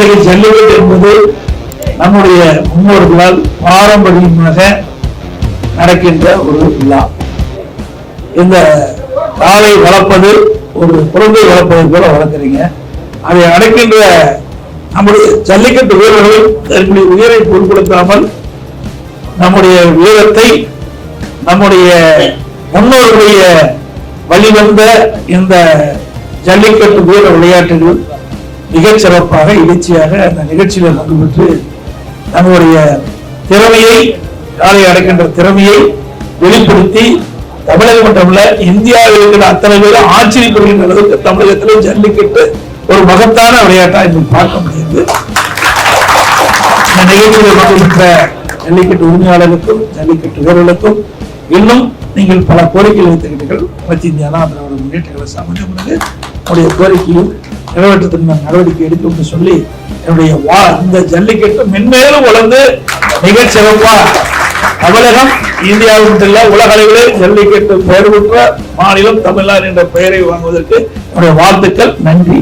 இன்றைய ஜல்லிக்கட்டு என்பது நம்முடைய முன்னோர்களால் பாரம்பரியமாக நடக்கின்ற ஒரு விழா. இந்த காலை வளர்ப்பது ஒரு குழந்தை வளர்ப்பதை போல வளர்க்குறீங்க. அதை அடைக்கின்ற நம்முடைய ஜல்லிக்கட்டு வீரர்கள் தன்னுடைய உயிரை பொருட்படுத்தாமல் நம்முடைய வீரத்தை நம்முடைய முன்னோர்களுடைய வழிவந்த இந்த ஜல்லிக்கட்டு வீர விளையாட்டுகள் மிகச்சிறப்பாக எழுச்சியாக அந்த நிகழ்ச்சியில் பங்கு பெற்று நம்முடைய திறமையை காலை அடைக்கின்ற திறமையை வெளிப்படுத்தி தமிழகம் மட்டுமல்ல இந்தியாவில் இருக்கிற அத்தனை பேரும் ஆச்சரியப்படுகின்ற அளவுக்கு தமிழகத்தில் ஜல்லிக்கட்டு ஒரு மகத்தான விளையாட்டா இன்று பார்க்க முடியுது. இந்த நிகழ்ச்சியில் பங்கு பெற்ற ஜல்லிக்கட்டு உரிமையாளருக்கும் ஜல்லிக்கட்டு வீரர்களுக்கும் இன்னும் நீங்கள் பல கோரிக்கைகள் வைத்திருக்கிறீர்கள் புரட்சி இந்திய அண்ணா திராவிட முன்னேற்ற கழக சம்பந்தப்பட்டது உங்களுடைய கோரிக்கையும் நிறைவேற்றத்தின் நடவடிக்கை எடுக்கும் என்று சொல்லி என்னுடைய வா இந்த ஜல்லிக்கட்டு மென்மேலும் வளர்ந்து மிக சிறப்பா தமிழகம் இந்தியாவில் மட்டுமில்ல உலக அளவிலே ஜல்லிக்கட்டு பெயர் பெற்ற மாநிலம் தமிழ்நாடு என்ற பெயரை வாங்குவதற்கு என்னுடைய வாழ்த்துக்கள். நன்றி.